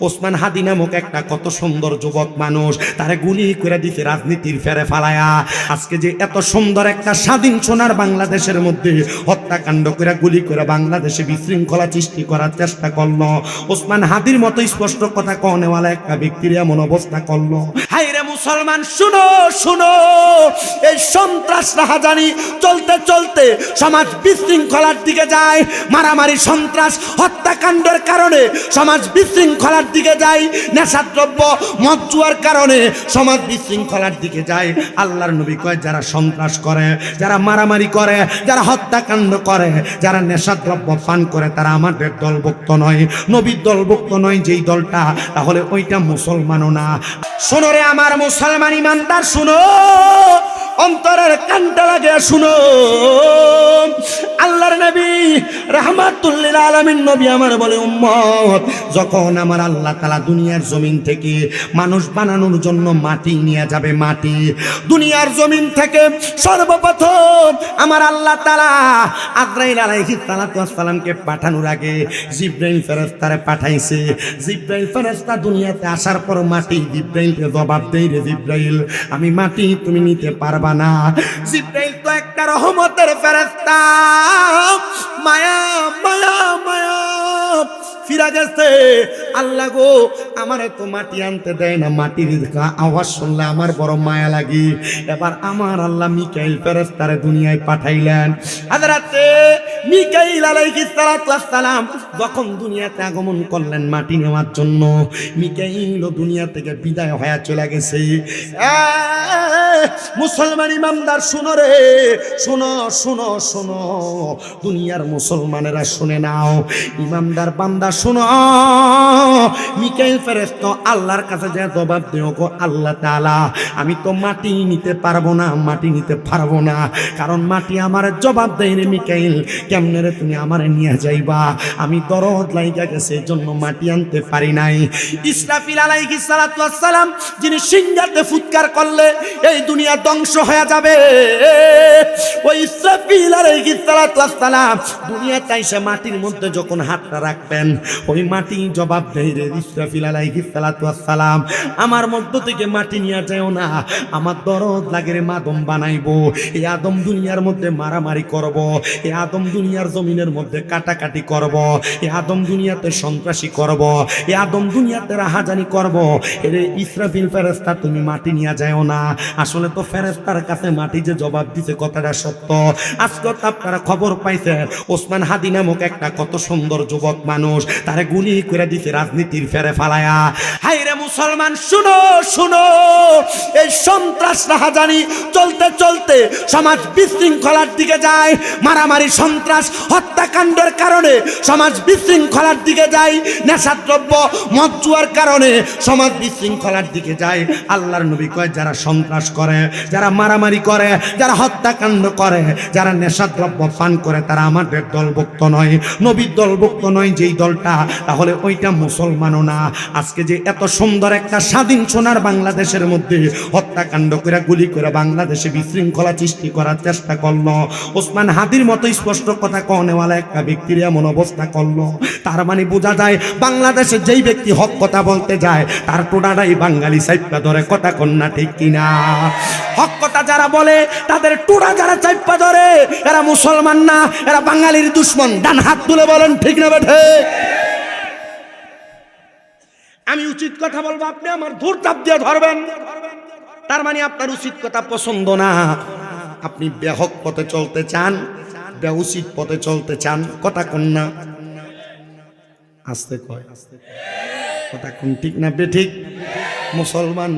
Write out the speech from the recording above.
ওসমান হাদি নামক একটা কত সুন্দর যুবক মানুষ, তারে গুলি করে দিতে রাজনীতির ফেরে ফালায়া। আজকে যে এত সুন্দর একটা স্বাধীন সোনার বাংলাদেশের মধ্যে হত্যাকাণ্ড করে গুলি করে বাংলাদেশে বিশৃঙ্খলা সৃষ্টি করার চেষ্টা করল। ওসমান হাদির মতো স্পষ্ট কথা কনেওয়ালা একটা ব্যক্তির এমন অবস্থা করল। হাই রে মুসলমান, শুনো শুনো। এই সন্ত্রাস রাহাজানি চলতে চলতে সমাজ বিশৃঙ্খলার দিকে যায়। মারামারি, সন্ত্রাস, হত্যাকাণ্ডের কারণে সমাজ বিশৃঙ্খলার দিকে যায়। নেশাদ্রব্য, মদ জুয়ার কারণে সমাজ বিশৃঙ্খলার দিকে যায়। আল্লাহর নবী কয়, যারা সন্ত্রাস করে, যারা মারামারি করে, যারা হত্যাকাণ্ড করে, যারা নেশাদ্রব্য পান করে, তারা আমাদের দলভুক্ত নয়। নবীর দলভুক্ত নয় যেই দলটা, তাহলে ওইটা মুসলমানও না। শোনো রে আমার মুসলমান ইমানদার শুনো। অন্তরের কানটা লাগে শুনো আল্লাহর নবী রাহমাতুল্লিল আলামিন নবী আমার বলে, উম্মত, যখন আমার আল্লাহ তালা দুনিয়ার জমিন থেকে মানুষ বানানোর জন্য মাটি নিয়ে যাবে, মাটি দুনিয়ার জমিন থেকে সর্বপ্রথম আমার আল্লাহ তালা আদ্রাইল আলাইহি সালাতু সালামকে পাঠানোর আগে জিব্রাইল ফেরেশতারে পাঠাইছে। জিব্রাইল ফেরেশতা দুনিয়াতে আসার পর মাটি জিব্রাইলকে জবাব দেই রে জিব্রাইল, আমি মাটি তুমি নিতে পারবা না। জিব্রাইল তো একটা রহমতের ফেরেশতা। মায়া মায়া মায়া। ফিরা গেছে। আল্লাহ গো, আমারে তো মাটি আনতে দেয় না। মাটির আওয়াজ শুনলে আমার বড় মায়া লাগি। এবার আমার আল্লাহ মিকাইল ফেরেস্তারে দুনিয়ায় পাঠাইলেন। হাজরাতে মিকাইল আলাইহিস সালাম যখন দুনিয়াতে আগমন করলেন মাটি নেওয়ার জন্য, মিকাইল দুনিয়া থেকে বিদায় হয়ে চলে গেছে। মুসলমান ইমামদার, শুনো রে, শুনো শুনো শুনো। দুনিয়ার মুসলমানেরা শুনে নাও। ইমামদার বান্দা, শুনো। মিকাইল ফেরেস্ত আল্লাহর কাছে যে জবাব দেও গো, আল্লাহ তালা আমি তো মাটি নিতে পারব না, মাটি নিতে পারব না। কারণ মাটি আমার জবাব দেয় রে মিকাইল। কেমনে রে তুমি আমার নিয়ে যাইবা? আমি দরদ লাইগা গেছে, এই জন্য মাটি আনতে পারি নাই। ইসরাফিল আলাইহিস সালাতু সালাম যিনি সিংহাতে ফুৎকার করলে এই দুনিয়া ধ্বংস হয়ে যাবে। ওই ইসরাফিল আলাইহিস সালাতু সালাম দুনিয়াতে এসে মাটির মধ্যে যখন হাতটা রাখবেন, ওই মাটি জবাব দেয় রে ইসরাফিল আলাইহিস সালাতু সালাম আমার মধ্য থেকে মাটি নিয়ে যাও না, আমার দরদ লাগে রে মাদম বানাইবো, এই আদম দুনিয়ার মধ্যে মারামারি করব, এই আদম দুনিয়ার জমিনের মধ্যে কাটাকাটি করব এই আদম দুনিয়াতে সন্ত্রাসী করব, এ আদম দুনিয়াতে রাহাজানি করব। এরে ইসরাফিল ফেরেস্তা তুমি মাটি নিয়ে যাও না। আসলে তো ফেরেস্তার কাছে মাটি যে জবাব দিছে কথাটা সত্য। আজকে তো আপনারা খবর পাইছেন, ওসমান হাদি নামক একটা কত সুন্দর যুবক মানুষ, তারে গুলি করে দিছে রাজনীতির ফেরে ফালায়া। হাই মুসলমান, শুনো শুনো। এই সন্ত্রাস রাহাজানি চলতে চলতে সমাজ বিশৃঙ্খলার দিকে যায়। মারামারি, সন্ত্রাস, হত্যাকাণ্ডের কারণে সমাজ বিশৃঙ্খলার দিকে যায়। নেশাদ্রব্য, মদ জুয়ার কারণে সমাজ বিশৃঙ্খলার দিকে যায়। আল্লাহর নবী কয়, যারা সন্ত্রাস করে, যারা মারামারি করে, যারা হত্যাকাণ্ড করে, যারা নেশাদ্রব্য পান করে, তারা আমাদের দলভুক্ত নয়। নবীর দলভুক্ত নয় যেই দলটা, তাহলে ওইটা মুসলমানও না। আজকে যে এত সুন্দর একটা স্বাধীন সোনার বাংলাদেশের মধ্যে হত্যাকাণ্ড করে গুলি করে বাংলাদেশে বিশৃঙ্খলা সৃষ্টি করার চেষ্টা করল। ওসমান হাদির মতো স্পষ্ট কথা কনেওয়ালা একটা ব্যক্তির এমন অবস্থা করল। তার মানে বোঝা যায়, বাংলাদেশে যেই ব্যক্তি হক কথা বলতে যায়, তার টোটাটাই বাঙালি সাইপা ধরে কথা কন্যা ঠিক কিনা। হক কথা যারা বলে, তাদের টোড়া যারা চাইপা ধরে, এরা মুসলমান না, এরা বাঙালির দুশ্মন। ডান হাত তুলে বলেন, ঠিক না বেঠে আমি উচিত কথা বলব, আপনি আমার ধূর দিয়ে ধরবেন। তার মানে আপনার উচিত কথা পছন্দ না। আপনি বেহক পথে চলতে চান উচিত পথে চলতে চান, কথা কন্যা আসতে কয় কথা কোন ঠিক না বে ঠিক মুসলমান